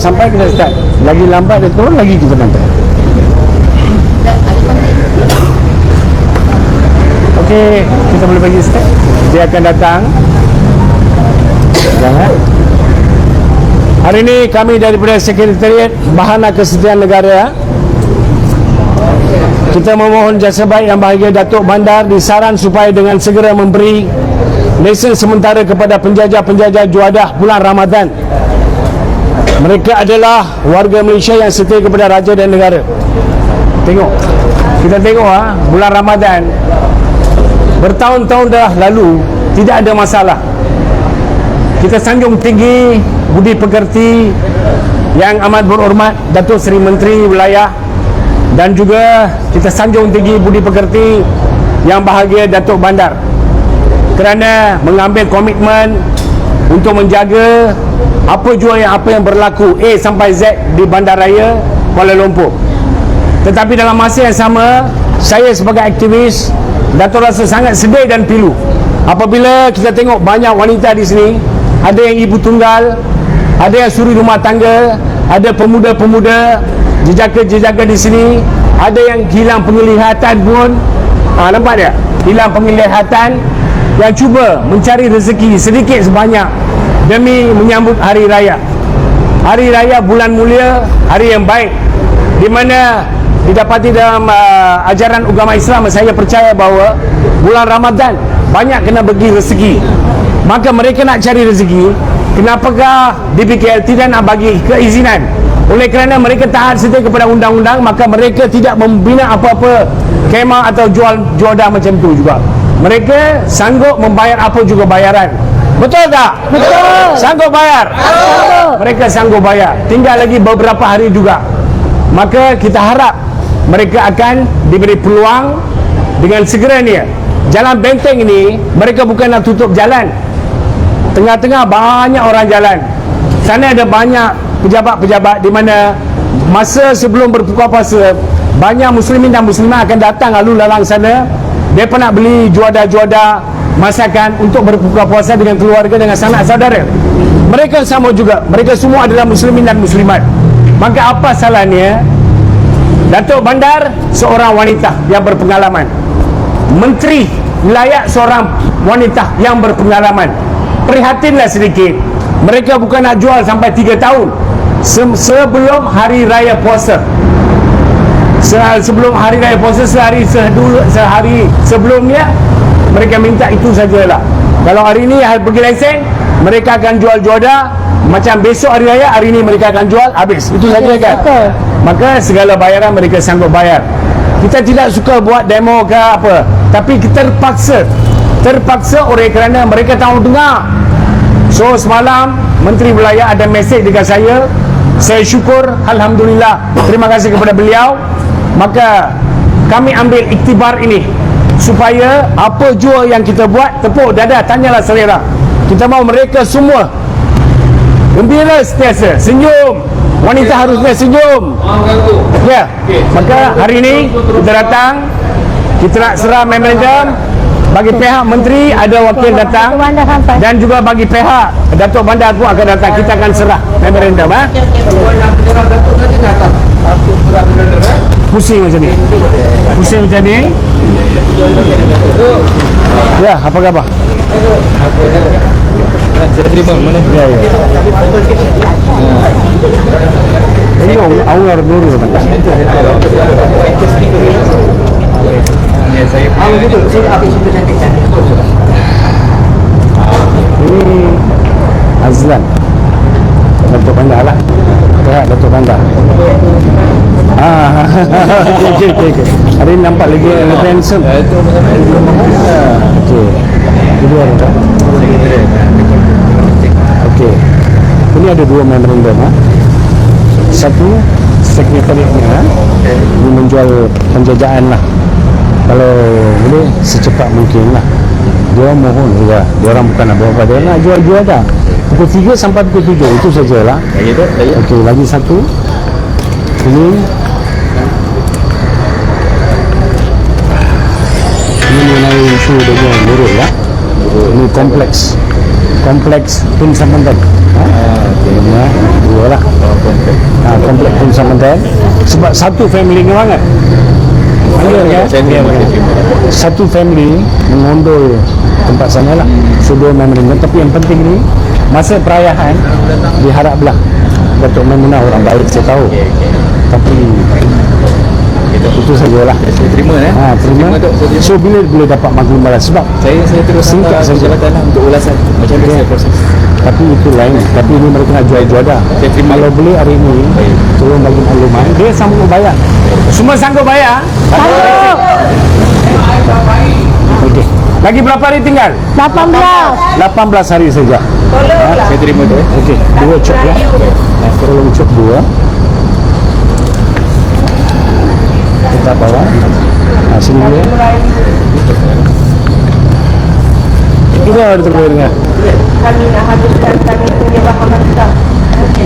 sampai kita start. Lagi lambat dia turun lagi kita sampai Okey, kita boleh bagi start. Dia akan datang. Jangan. Hari ini kami daripada Sekretariat Bahana Kesetiaan Negara. Kita memohon jasa baik yang bahagia Datuk Bandar disaran supaya dengan segera memberi lesen sementara kepada penjajah-penjajah juadah bulan Ramadan mereka adalah warga Malaysia yang setia kepada raja dan negara. Tengok. Kita tengok ah bulan Ramadan bertahun-tahun dah lalu tidak ada masalah. Kita sanjung tinggi budi pekerti yang amat berhormat Datuk Seri Menteri Wilayah dan juga kita sanjung tinggi budi pekerti yang bahagia Datuk Bandar kerana mengambil komitmen untuk menjaga apa jua yang apa yang berlaku A sampai Z di bandaraya Kuala Lumpur. Tetapi dalam masa yang sama, saya sebagai aktivis Datuk rasa sangat sedih dan pilu apabila kita tengok banyak wanita di sini, ada yang ibu tunggal, ada yang suri rumah tangga, ada pemuda-pemuda jejaka-jejaka di sini, ada yang hilang penglihatan pun. Ha, nampak dia? Hilang penglihatan yang cuba mencari rezeki sedikit sebanyak demi menyambut hari raya. Hari raya bulan mulia, hari yang baik di mana didapati dalam uh, ajaran agama Islam saya percaya bahawa bulan Ramadan banyak kena bagi rezeki. Maka mereka nak cari rezeki, kenapakah DPKL tidak nak bagi keizinan? Oleh kerana mereka taat setia kepada undang-undang, maka mereka tidak membina apa-apa kemah atau jual juadah macam tu juga. Mereka sanggup membayar apa juga bayaran. Betul tak? Betul. Sanggup bayar? Betul. Mereka sanggup bayar. Tinggal lagi beberapa hari juga. Maka kita harap mereka akan diberi peluang dengan segeranya. Jalan benteng ini mereka bukan nak tutup jalan. Tengah-tengah banyak orang jalan. Sana ada banyak pejabat-pejabat di mana masa sebelum berbuka puasa banyak muslimin dan muslimah akan datang lalu lalang sana mereka nak beli juada-juada masakan untuk berbuka puasa dengan keluarga dengan sanak saudara. Mereka sama juga. Mereka semua adalah muslimin dan muslimat. Maka apa salahnya Datuk Bandar seorang wanita yang berpengalaman. Menteri wilayah seorang wanita yang berpengalaman. Prihatinlah sedikit. Mereka bukan nak jual sampai 3 tahun. Se- sebelum hari raya puasa. Se- sebelum hari raya puasa sehari sehari, sehari sebelumnya mereka minta itu sajalah. Kalau hari ini hari pergi lesen mereka akan jual juada macam besok hari raya hari ini mereka akan jual habis. Itu saja kan maka segala bayaran mereka sanggup bayar. Kita tidak suka buat demo ke apa. Tapi kita terpaksa terpaksa oleh kerana mereka tahu dengar. So semalam Menteri Wilayah ada mesej dekat saya. Saya syukur Alhamdulillah. Terima kasih kepada beliau. Maka kami ambil iktibar ini supaya apa jua yang kita buat tepuk dada tanyalah selera kita mahu mereka semua gembira setiasa senyum wanita harusnya senyum ya maka hari ini kita datang kita nak serah memorandum bagi pihak menteri ada wakil datang dan juga bagi pihak Datuk Bandar pun akan datang kita akan serah memorandum ha? Pusing macam ni. Pusing macam ni. Ya apa khabar? Terima mana? ya ya. Ini awal Ya, saya ini Azlan. Datuk Bandar lah. Pihak Datuk Bandar Ah, okey, okey, okey. Hari ini nampak lagi lebih handsome. Ya, itu Ah, Okey. Kedua orang tak? Okey. Ini ada dua memorandum ha. Satu sekretariatnya ha. Ini menjual penjajaan lah. Kalau boleh secepat mungkin lah. Dia mohon juga. Dia orang bukan nak berapa. Dia nak jual-jual dah. Pukul 3 sampai pukul 7. Itu sajalah. Lagi tu. Okey, lagi satu. Ini isu dengan nurul ya. Ini kompleks. Kompleks Tun Samandan. Ha? Ya, dua lah. Ha, kompleks Tun Samandan. Sebab satu family ni banget. Panggil kan? Yang masih terima. Satu family mengondol tempat sana lah. Dua memang. Tapi yang penting ni masa perayaan diharaplah Datuk Maimunah orang baik saya tahu. Tapi itu sajalah. Saya terima eh. Ha, terima. Dok, saya terima. So bila boleh dapat maklumat lah sebab Saya saya terus Singkat hantar saja. jabatan lah untuk ulasan. Macam mana saya proses. tapi itu lain. Tapi ini mereka nak jual juada. Saya terima. Kalau boleh hari ini tolong bagi maklumat. Dia sanggup bayar. Semua sanggup bayar? Sanggup. Okey. Lagi berapa hari tinggal? 18 18 hari saja. Saya terima tu eh. Okey, dua cok ya. Tolong cok dua. Kita bawa. Ha, sini dia. Kita ada terkait dengan. kami nak habiskan kami punya bahaman kita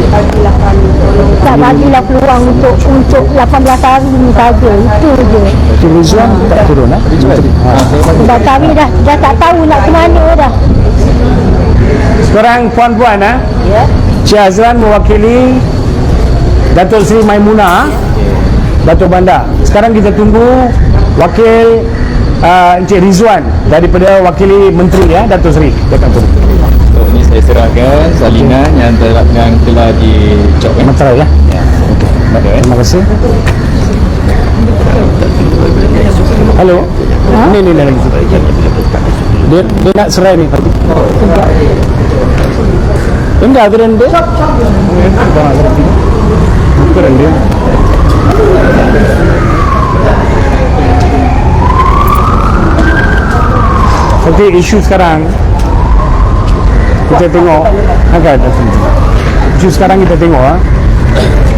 bagilah kami tolong tak bagilah peluang untuk untuk 18 hari ni saja itu je Okey, Rizwan tak turun ah. Ha. sebab kami dah dah tak tahu nak ke mana dah Sekarang puan-puan ah. Ya. Cik Azlan mewakili Datuk Seri Maimunah Datuk Bandar. Sekarang kita tunggu wakil uh, Encik Rizwan daripada wakili menteri ya Datuk Seri. Dia akan turun. So, ni saya serahkan salinan yang telah yang telah dicop eh. Menteri ya. Okey. Ada eh. Terima kasih. Halo. Ini ni lagi. Dia dia nak serai ni. Enggak ada dia. Keren dia. Okey, isu sekarang kita tengok agak ada. Isu sekarang kita tengok ah.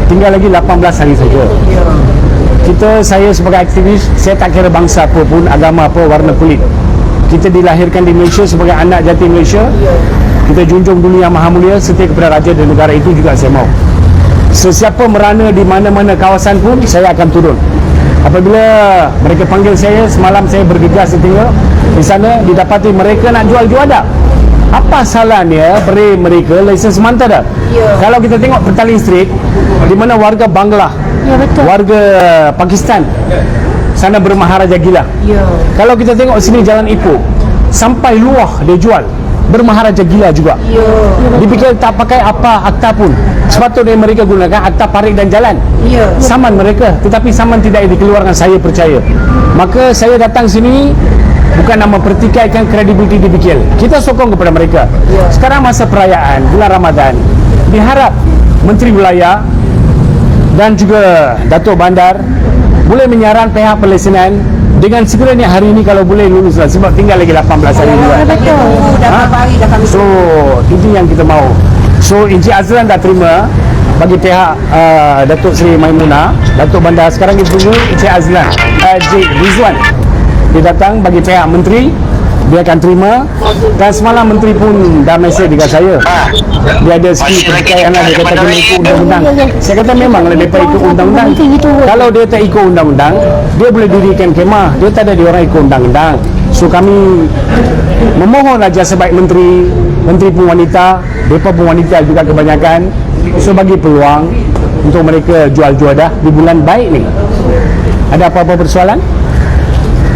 Tinggal lagi 18 hari saja. Kita saya sebagai aktivis, saya tak kira bangsa apa pun, agama apa, warna kulit. Kita dilahirkan di Malaysia sebagai anak jati Malaysia. Kita junjung dulu yang maha mulia setia kepada raja dan negara itu juga saya mau. Sesiapa merana di mana-mana kawasan pun saya akan turun. Apabila mereka panggil saya semalam saya bergegas tengok di sana didapati mereka nak jual juada. Apa salahnya beri mereka lesen semanta dah? Ya. Kalau kita tengok Petaling Street di mana warga Bangla, ya betul warga Pakistan sana bermaharaja gila. ya Kalau kita tengok sini Jalan Ipoh sampai luah dia jual bermaharaja gila juga. ya Dia fikir tak pakai apa akta pun. Sepatutnya mereka gunakan akta parik dan jalan. ya Saman mereka, tetapi saman tidak dikeluarkan saya percaya. Maka saya datang sini bukan nak mempertikaikan kredibiliti DBKL. Kita sokong kepada mereka. Sekarang masa perayaan bulan Ramadan, diharap Menteri Wilayah dan juga Datuk Bandar boleh menyaran pihak pelesinan dengan segera ni hari ini kalau boleh luluslah sebab tinggal lagi 18 hari juga. betul dah Ha? hari dah kami So itu yang kita mau. So Encik Azlan dah terima bagi pihak uh, Datuk Seri Maimunah, Datuk Bandar sekarang kita tunggu Encik Azlan, uh, Encik Rizwan. Dia datang bagi pihak menteri dia akan terima. Dan semalam menteri pun dah mesej dekat saya. Dia ada sikit pertikaian lah dia kata kena ikut undang-undang. Saya kata memanglah mereka ikut undang-undang. Kalau dia tak ikut undang-undang dia boleh dirikan kemah. Dia tak ada dia orang ikut undang-undang. So kami memohon raja sebaik menteri menteri pun wanita mereka pun wanita juga kebanyakan. So bagi peluang untuk mereka jual juadah di bulan baik ni. Ada apa-apa persoalan? jawapan kita boleh dapat bila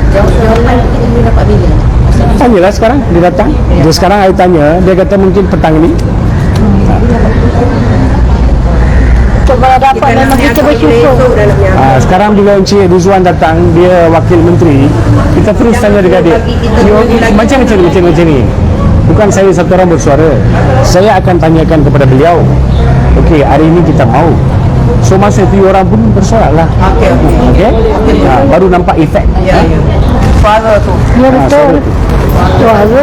Tanyalah sekarang dia datang. Dia sekarang saya tanya, dia kata mungkin petang ni. coba dapat memang kita bersyukur Ah, sekarang bila Encik Rizwan datang, dia wakil menteri, kita terus tanya dekat dia. "You- Macam macam ni, macam macam ni. Bukan saya satu orang bersuara. Saya akan tanyakan kepada beliau. Okey, hari ini kita mau. So masa itu orang pun bersorak lah. Okey, okey. Okey? Ah, baru nampak efek. ya ya suara